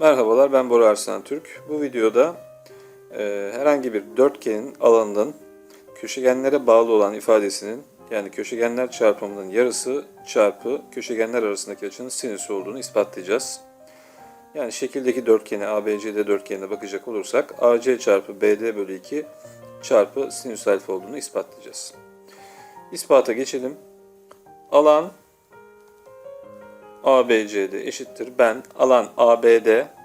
Merhabalar ben Bora Arslan Türk. Bu videoda e, herhangi bir dörtgenin alanının köşegenlere bağlı olan ifadesinin yani köşegenler çarpımının yarısı çarpı köşegenler arasındaki açının sinüsü olduğunu ispatlayacağız. Yani şekildeki dörtgeni ABCD dörtgenine bakacak olursak AC çarpı BD bölü 2 çarpı sinüs alfa olduğunu ispatlayacağız. İspata geçelim. Alan ABCD eşittir. Ben alan ABD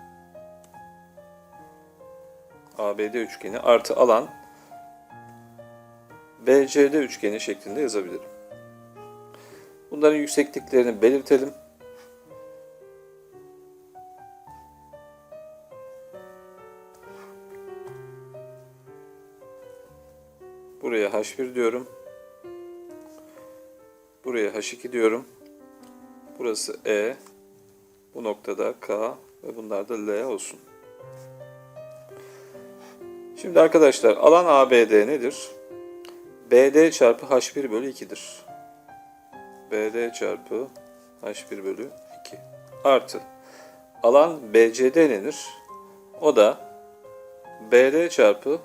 ABD üçgeni artı alan BCD üçgeni şeklinde yazabilirim. Bunların yüksekliklerini belirtelim. Buraya H1 diyorum. Buraya H2 diyorum. Burası E. Bu noktada K ve bunlar da L olsun. Şimdi arkadaşlar alan ABD nedir? BD çarpı H1 bölü 2'dir. BD çarpı H1 bölü 2 artı alan BCD nedir? O da BD çarpı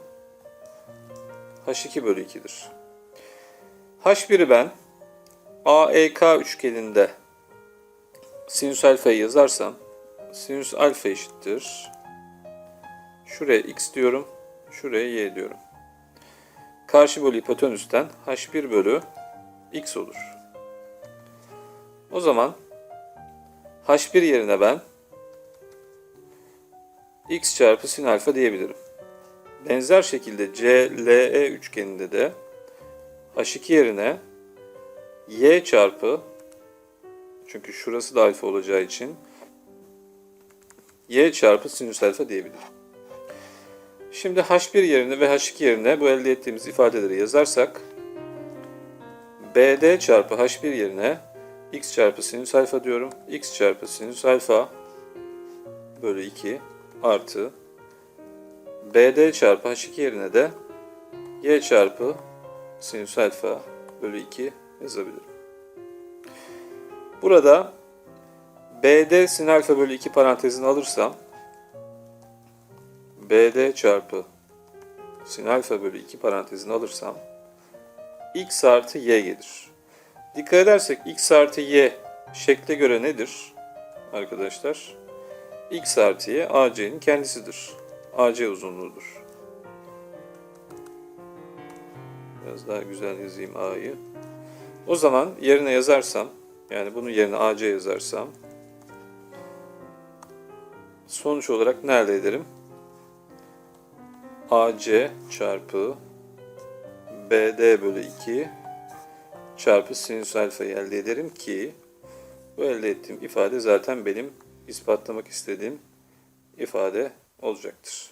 H2 bölü 2'dir. H1'i ben AEK üçgeninde sinüs alfayı yazarsam sinüs alfa eşittir. Şuraya x diyorum. Şuraya y diyorum. Karşı bölü hipotenüsten h1 bölü x olur. O zaman h1 yerine ben x çarpı sin alfa diyebilirim. Benzer şekilde CLE üçgeninde de h2 yerine y çarpı çünkü şurası da alfa olacağı için y çarpı sinüs alfa diyebilirim. Şimdi h1 yerine ve h2 yerine bu elde ettiğimiz ifadeleri yazarsak bd çarpı h1 yerine x çarpı sinüs alfa diyorum. x çarpı sinüs alfa bölü 2 artı bd çarpı h2 yerine de y çarpı sinüs alfa bölü 2 yazabilirim. Burada BD sin alfa bölü 2 parantezini alırsam BD çarpı sin alfa bölü 2 parantezini alırsam x artı y gelir. Dikkat edersek x artı y şekle göre nedir arkadaşlar? x artı y AC'nin kendisidir. AC uzunluğudur. Biraz daha güzel yazayım A'yı. O zaman yerine yazarsam yani bunun yerine AC yazarsam sonuç olarak ne elde ederim? AC çarpı BD bölü 2 çarpı sinüs alfayı elde ederim ki bu elde ettiğim ifade zaten benim ispatlamak istediğim ifade olacaktır.